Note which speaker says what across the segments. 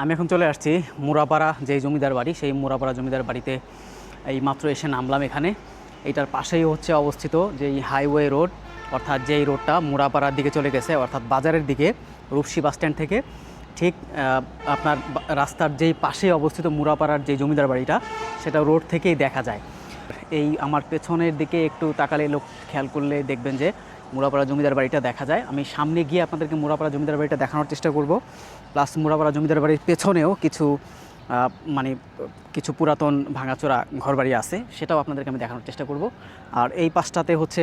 Speaker 1: আমি এখন চলে আসছি মুরাপাড়া যে জমিদার বাড়ি, সেই মুরাপাড়া জমিদার বাড়িতে এই মাত্র এসে নামলাম এখানে। এইটার পাশেই হচ্ছে অবস্থিত যেই হাইওয়ে রোড, অর্থাৎ যেই রোডটা মুরাপাড়ার দিকে চলে গেছে, অর্থাৎ বাজারের দিকে, রূপসী বাস স্ট্যান্ড থেকে। ঠিক আপনার রাস্তার যেই পাশে অবস্থিত মুরাপাড়ার যে জমিদার বাড়িটা, সেটা রোড থেকেই দেখা যায়। এই আমার পেছনের দিকে একটু তাকালে লোক খেয়াল করলে দেখবেন যে মুরাপাড়া জমিদার বাড়িটা দেখা যায়। আমি সামনে গিয়ে আপনাদেরকে মুরাপাড়া জমিদার বাড়িটা দেখানোর চেষ্টা করব। প্লাস মুরাপাড়া জমিদার বাড়ির পেছনেও কিছু মানে কিছু পুরাতন ভাঙাচোরা ঘরবাড়ি আছে। সেটাও আপনাদেরকে আমি দেখানোর চেষ্টা করব। আর এই পাশটাতে হচ্ছে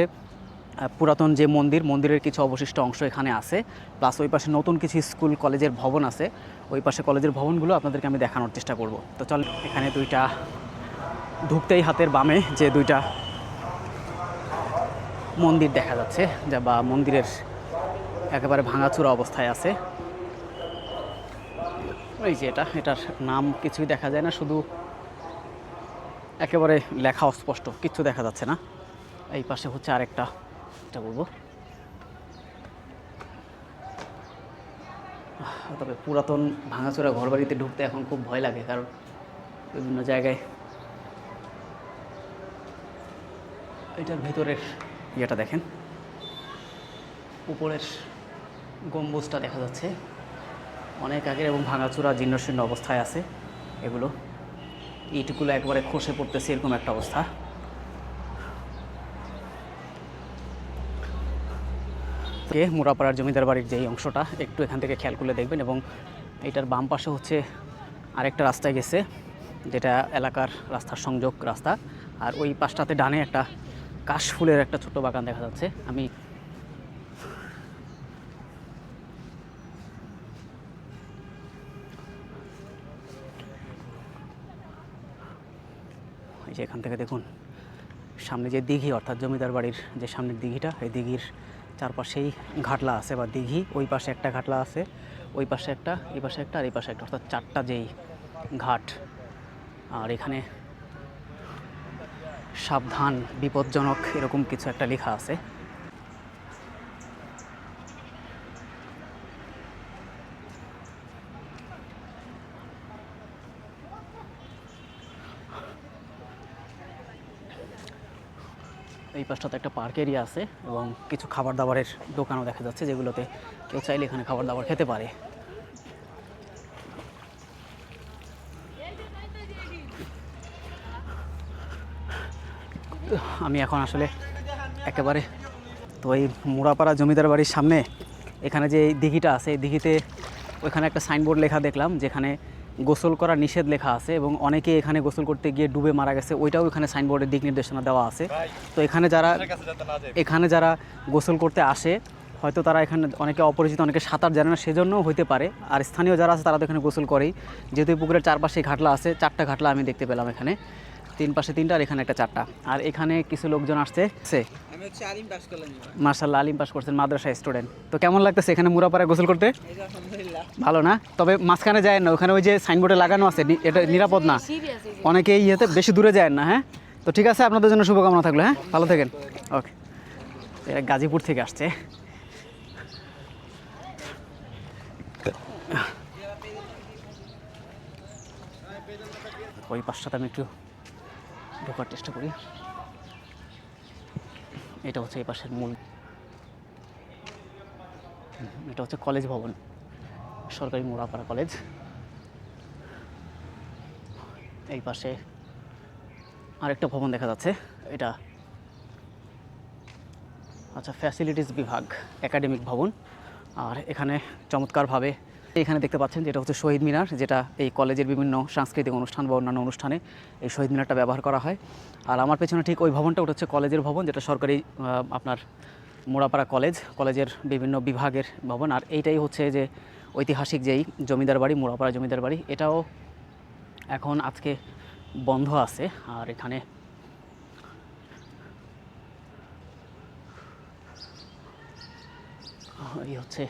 Speaker 1: পুরাতন যে মন্দির, মন্দিরের কিছু অবশিষ্ট অংশ এখানে আছে। প্লাস ওই পাশে নতুন কিছু স্কুল, কলেজের ভবন আছে। ওই পাশে কলেজের ভবনগুলো আপনাদেরকে আমি দেখানোর চেষ্টা করব। তো চল, এখানে দুইটা ঢুকতেই হাতের বামে যে দুইটা মন্দির দেখা যাচ্ছে, যা বা মন্দিরের একেবারে ভাঙাচুরা অবস্থায় আছে। ওই যে এটা, এটার নাম কিছুই দেখা যায় না, শুধু একেবারে লেখা অস্পষ্ট কিচ্ছু দেখা যাচ্ছে না। এই পাশে হচ্ছে আরেকটা, এটা বলব। তবে পুরাতন ভাঙাচোরা ঘরবাড়িতে ঢুকতে এখন খুব ভয় লাগে, কারণ বিভিন্ন জায়গায় এটার ভেতরের ইয়েটা দেখেন। উপরের গম্বুজটা দেখা যাচ্ছে। অনেক আগের এবং ভাঙাচুরা জীর্ণশীর্ণ অবস্থায় আছে এগুলো। ইটগুলো একবারে খসে পড়তেছে এরকম একটা অবস্থা। কে মুরাপাড়ার জমিদার বাড়ির যেই অংশটা একটু এখান থেকে খেয়াল করলে দেখবেন এবং এটার বাম পাশে হচ্ছে আরেকটা রাস্তায় গেছে, যেটা এলাকার রাস্তার সংযোগ রাস্তা। আর ওই পাশটাতে ডানে একটা কাশফুলের একটা ছোট্ট বাগান দেখা যাচ্ছে। আমি এই যে এখান থেকে দেখুন, সামনে যে দিঘি, অর্থাৎ জমিদার বাড়ির যে সামনের দিঘিটা, এই দিঘির চারপাশেই ঘাটলা আছে বা দিঘি। ওই পাশে একটা ঘাটলা আছে, ওই পাশে একটা, এই পাশে একটা, আর এই পাশে একটা, অর্থাৎ চারটা যেই ঘাট। আর এখানে সাবধান, বিপজ্জনক, এরকম কিছু একটা লেখা আছে। এই পাশটাতে একটা পার্ক এরিয়া আছে এবং কিছু খাবার দাবারের দোকানও দেখা যাচ্ছে যেগুলোতে কেউ চাইলে এখানে খাবার দাবার খেতে পারে। আমি এখন আসলে একেবারে তো এই মুরাপাড়া জমিদার বাড়ির সামনে, এখানে যে এই দিঘিটা আছে, এই দিঘিতে ওইখানে একটা সাইনবোর্ড লেখা দেখলাম, যেখানে গোসল করা নিষেধ লেখা আছে এবং অনেকে এখানে গোসল করতে গিয়ে ডুবে মারা গেছে, ওইটাও এখানে সাইনবোর্ডের দিক নির্দেশনা দেওয়া আছে। তো এখানে যারা এখানে যারা গোসল করতে আসে, হয়তো তারা এখানে অনেকে অপরিচিত, অনেকে সাঁতার জানে না, সেজন্যও হইতে পারে। আর স্থানীয় যারা আছে তারা তো এখানে গোসল করেই, যেহেতু পুকুরের চারপাশে ঘাটলা আছে, চারটা ঘাটলা আমি দেখতে পেলাম এখানে। তিন পাশে তিনটা আর এখানে একটা চারটা। আর এখানে কিছু লোকজন আসছে। সে।
Speaker 2: আমি হচ্ছে পাস
Speaker 1: মার্শাল্লাহ আলিম পাস করছেন মাদ্রাসা স্টুডেন্ট তো কেমন লাগতেছে এখানে মুরাপাড়ায় গোসল করতে?
Speaker 2: এই যে আলহামদুলিল্লাহ।
Speaker 1: ভালো না? তবে মাঝখানে যায় না ওখানে ওই যে সাইনবোর্ডে লাগানো আছে এটা নিরাপদ না। অনেকে ইয়েতে বেশি দূরে যায় না হ্যাঁ? তো ঠিক আছে আপনাদের জন্য শুভকামনা থাকল হ্যাঁ? ভালো থাকেন। ওকে। এরা গাজীপুর থেকে আসছে। ওই পাশটাতে আমি একটু ঢোকার চেষ্টা করি। এটা হচ্ছে এই পাশের মূল এটা হচ্ছে কলেজ ভবন। সরকারি মোড়াপাড়া কলেজ। এই পাশে আরেকটা ভবন দেখা যাচ্ছে। এটা আচ্ছা ফ্যাসিলিটিস বিভাগ একাডেমিক ভবন। আর এখানে চমৎকারভাবে এখানে দেখতে পাচ্ছেন যেটা হচ্ছে শহীদ মিনার, যেটা এই কলেজের বিভিন্ন সাংস্কৃতিক অনুষ্ঠান বা অন্যান্য অনুষ্ঠানে এই শহীদ মিনারটা ব্যবহার করা হয়। আর আমার পেছনে ঠিক ওই ভবনটা, ওটা হচ্ছে কলেজের ভবন, যেটা সরকারি আপনার মোড়াপাড়া কলেজ, কলেজের বিভিন্ন বিভাগের ভবন। আর এইটাই হচ্ছে যে ঐতিহাসিক যেই জমিদার বাড়ি, মোড়াপাড়া জমিদার বাড়ি, এটাও এখন আজকে বন্ধ আছে। আর এখানে এই হচ্ছে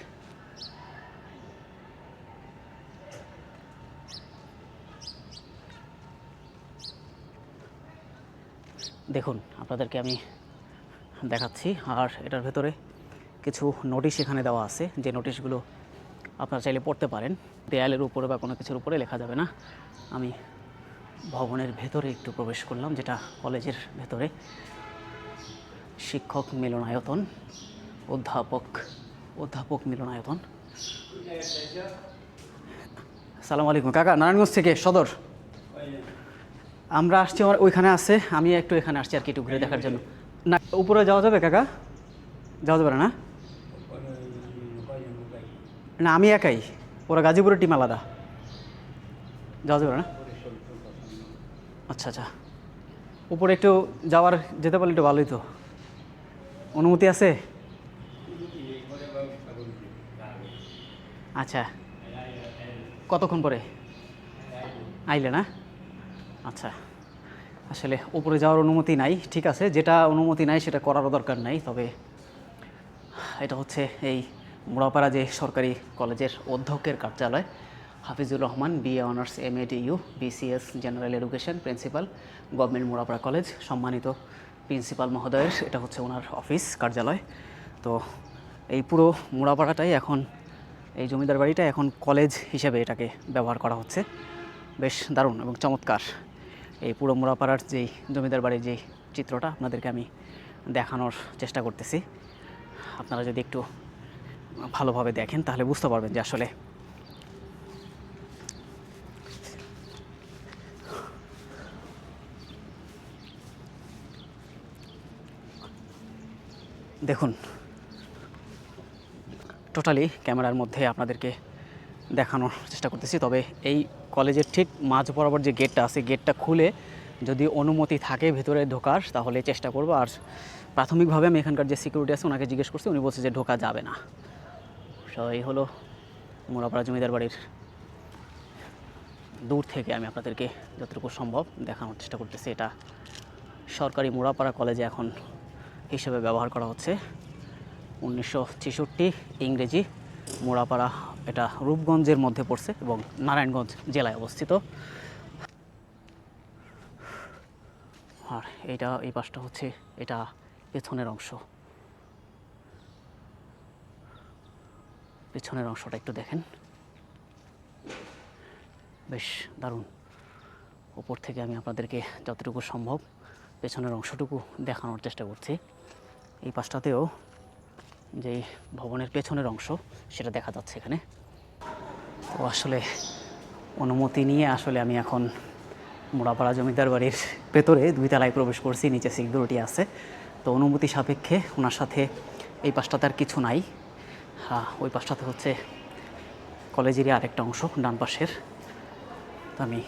Speaker 1: দেখুন, আপনাদেরকে আমি দেখাচ্ছি। আর এটার ভেতরে কিছু নোটিশ এখানে দেওয়া আছে, যে নোটিশগুলো আপনারা চাইলে পড়তে পারেন। দেয়ালের উপরে বা কোনো কিছুর উপরে লেখা যাবে না। আমি ভবনের ভেতরে একটু প্রবেশ করলাম, যেটা কলেজের ভেতরে। শিক্ষক মিলনায়তন, অধ্যাপক অধ্যাপক মিলনায়তন। সালাম আলাইকুম। কাকা, নারায়ণগঞ্জ থেকে সদর। আমরা আসছি আমার ওইখানে আছে, আমি একটু এখানে আসছি আর কি একটু ঘুরে দেখার জন্য। না, উপরে যাওয়া যাবে কাকা? যাওয়া যাবে না? না না আমি একাই। ওরা গাজীপুরের টিম আলাদা। যাওয়া যাবে না? আচ্ছা আচ্ছা। উপরে একটু যাওয়ার যেতে পারলে একটু ভালোই তো। অনুমতি আছে? আচ্ছা। কতক্ষণ পরে? আইলে না? আচ্ছা আসলে উপরে যাওয়ার অনুমতি নাই, ঠিক আছে, যেটা অনুমতি নাই সেটা করারও দরকার নাই, তবে এটা হচ্ছে এই মোড়াপাড়া যে সরকারি কলেজের অধ্যক্ষের কার্যালয়, Hafizur Rahman BA honours, M A U BCS general education principal, government Morapara college, সম্মানিত প্রিন্সিপাল মহোদয়ের, এটা হচ্ছে ওনার অফিস, কার্যালয়। তো এই পুরো মোড়াপাড়াটাই এখন, এই জমিদার বাড়িটা এখন কলেজ হিসেবে এটাকে ব্যবহার করা হচ্ছে। বেশ দারুণ এবং চমৎকার। এই পুরো মোড়াপাড়ার যেই জমিদার বাড়ির যেই চিত্রটা আপনাদেরকে আমি দেখানোর চেষ্টা করতেছি। আপনারা যদি একটু ভালোভাবে দেখেন, তাহলে বুঝতে পারবেন যে আসলে দেখুন টোটালি ক্যামেরার মধ্যে আপনাদেরকে দেখানোর চেষ্টা করতেছি। তবে এই কলেজের ঠিক মাঝ বরাবর যে গেটটা আছে গেটটা খুলে যদি অনুমতি থাকে ভেতরে ঢোকার, তাহলে চেষ্টা করব। আর প্রাথমিকভাবে আমি এখানকার যে সিকিউরিটি আছে, ওনাকে জিজ্ঞেস করছি, উনি বলছে যে ঢোকা যাবে না। তো এই হলো মোড়াপাড়া জমিদার বাড়ির দূর থেকে আমি আপনাদেরকে যতটুকু সম্ভব দেখানোর চেষ্টা করতেছি। এটা সরকারি মোড়াপাড়া কলেজে এখন হিসেবে ব্যবহার করা হচ্ছে। উনিশশো ছেষট্টি ইংরেজি মোড়াপাড়া, এটা রূপগঞ্জের মধ্যে পড়ছে এবং নারায়ণগঞ্জ জেলায় অবস্থিত। আর এটা, এই পাশটা হচ্ছে, এটা পেছনের অংশ। পেছনের অংশটা একটু দেখেন। বেশ দারুণ। ওপর থেকে আমি আপনাদেরকে যতটুকু সম্ভব পেছনের অংশটুকু দেখানোর চেষ্টা করছি। এই পাশটাতেও যে ভবনের পেছনের অংশ, সেটা দেখা যাচ্ছে এখানে। তো আসলে অনুমতি নিয়ে আসলে আমি এখন মোড়াপাড়া জমিদার বাড়ির ভেতরে দুই তলায় প্রবেশ করছি, নিচে সিকিউরিটি আছে। তো অনুমতি সাপেক্ষে ওনার সাথে এই পাশটাতে আর কিছু নাই। হ্যাঁ ওই পাশটাতে হচ্ছে কলেজেরই আরেকটা অংশ, ডান পাশের। তো আমি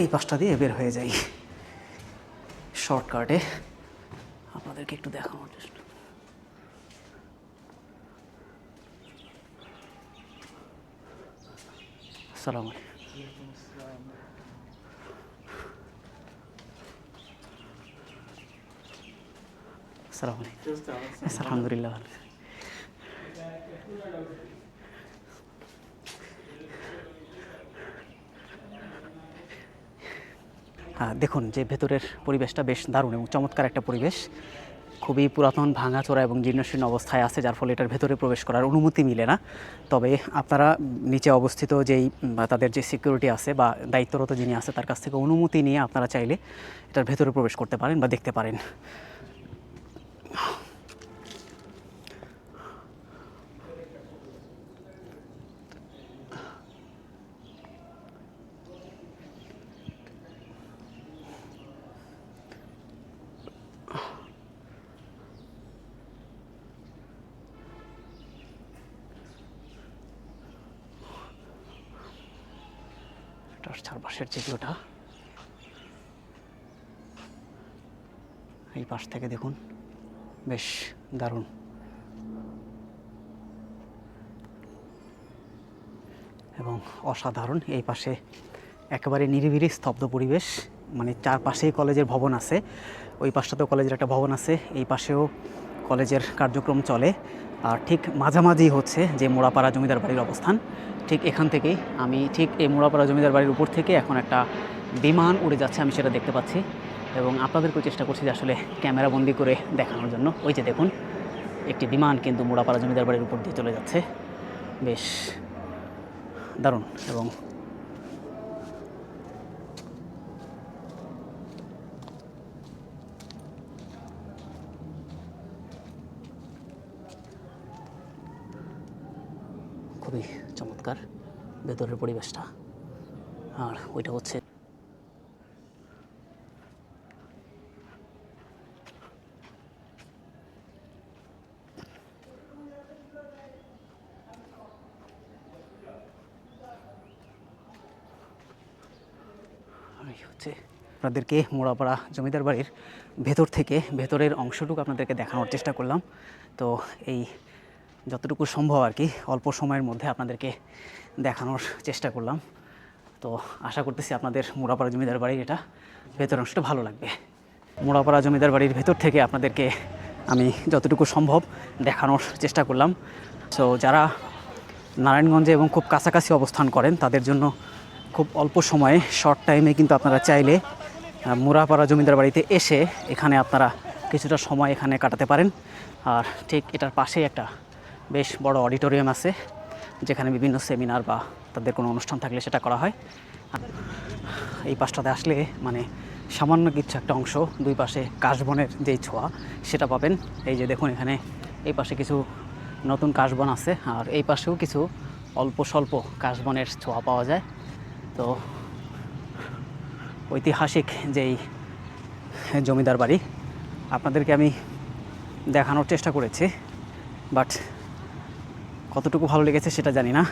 Speaker 1: এই পাশটা দিয়ে বের হয়ে যাই। শর্টকাটে আপনাদেরকে একটু দেখানোর চেষ্টা। সালাম সালাম আলহামদুলিল্লাহ ভালো। হ্যাঁ দেখুন, যে ভেতরের পরিবেশটা বেশ দারুণ এবং চমৎকার একটা পরিবেশ। খুবই পুরাতন, ভাঙাচোরা এবং জীর্ণশীর্ণ অবস্থায় আছে, যার ফলে এটার ভেতরে প্রবেশ করার অনুমতি মিলে না। তবে আপনারা নিচে অবস্থিত যেই তাদের যে সিকিউরিটি আছে বা দায়িত্বরত যিনি আছে, তার কাছ থেকে অনুমতি নিয়ে আপনারা চাইলে এটার ভেতরে প্রবেশ করতে পারেন বা দেখতে পারেন। এটার চারপাশের ভিউটা, এই পাশ থেকে দেখুন, বেশ দারুণ। এবং অসাধারণ, এই পাশে একেবারে নিরিবিলি স্তব্ধ পরিবেশ মানে চারপাশেই কলেজের ভবন আছে, ওই পাশটাতেও কলেজের একটা ভবন আছে, এই পাশেও কলেজের কার্যক্রম চলে। আর ঠিক মাঝামাঝি হচ্ছে যে মোড়াপাড়া জমিদার বাড়ির অবস্থান। ঠিক এখান থেকেই আমি ঠিক এই মোড়াপাড়া জমিদার বাড়ির উপর থেকে এখন একটা বিমান উড়ে যাচ্ছে, আমি সেটা দেখতে পাচ্ছি। এবং আপনাদেরকেও চেষ্টা করছি যে আসলে ক্যামেরা বন্দি করে দেখানোর জন্য। ওই যে দেখুন, একটি বিমান কিন্তু মোড়াপাড়া জমিদার বাড়ির উপর দিয়ে চলে যাচ্ছে। বেশ দারুণ। এবং খুবই চমৎকার ভেতরের পরিবেশটা। আর ওইটা হচ্ছে হচ্ছে আপনাদেরকে মোড়াপাড়া জমিদার বাড়ির ভেতর থেকে ভেতরের অংশটুকু আপনাদেরকে দেখানোর চেষ্টা করলাম। তো এই যতটুকু সম্ভব আর কি, অল্প সময়ের মধ্যে আপনাদেরকে দেখানোর চেষ্টা করলাম। তো আশা করতেছি আপনাদের মোড়াপাড়া জমিদার বাড়ির এটা ভেতর অংশটা ভালো লাগবে। মোড়াপাড়া জমিদার বাড়ির ভেতর থেকে আপনাদেরকে আমি যতটুকু সম্ভব দেখানোর চেষ্টা করলাম। সো যারা নারায়ণগঞ্জে এবং খুব কাছাকাছি অবস্থান করেন, তাদের জন্য খুব অল্প সময়ে শর্ট টাইমে কিন্তু আপনারা চাইলে মুরাপাড়া জমিদার বাড়িতে এসে এখানে আপনারা কিছুটা সময় এখানে কাটাতে পারেন। আর ঠিক এটার পাশেই একটা বেশ বড় অডিটোরিয়াম আছে, যেখানে বিভিন্ন সেমিনার বা তাদের কোনো অনুষ্ঠান থাকলে সেটা করা হয়। এই পাশটাতে আসলে মানে সামান্য কিছু একটা অংশ, দুই পাশে কাশবনের যেই ছোঁয়া, সেটা পাবেন। এই যে দেখুন এখানে, এই পাশে কিছু নতুন কাশবন আছে, আর এই পাশেও কিছু অল্প স্বল্প কাশবনের ছোঁয়া পাওয়া যায়। তো ঐতিহাসিক যেই জমিদার বাড়ি, আপনাদেরকে আমি দেখানোর চেষ্টা করেছি, বাট কতটুকু ভালো লেগেছে সেটা জানি না।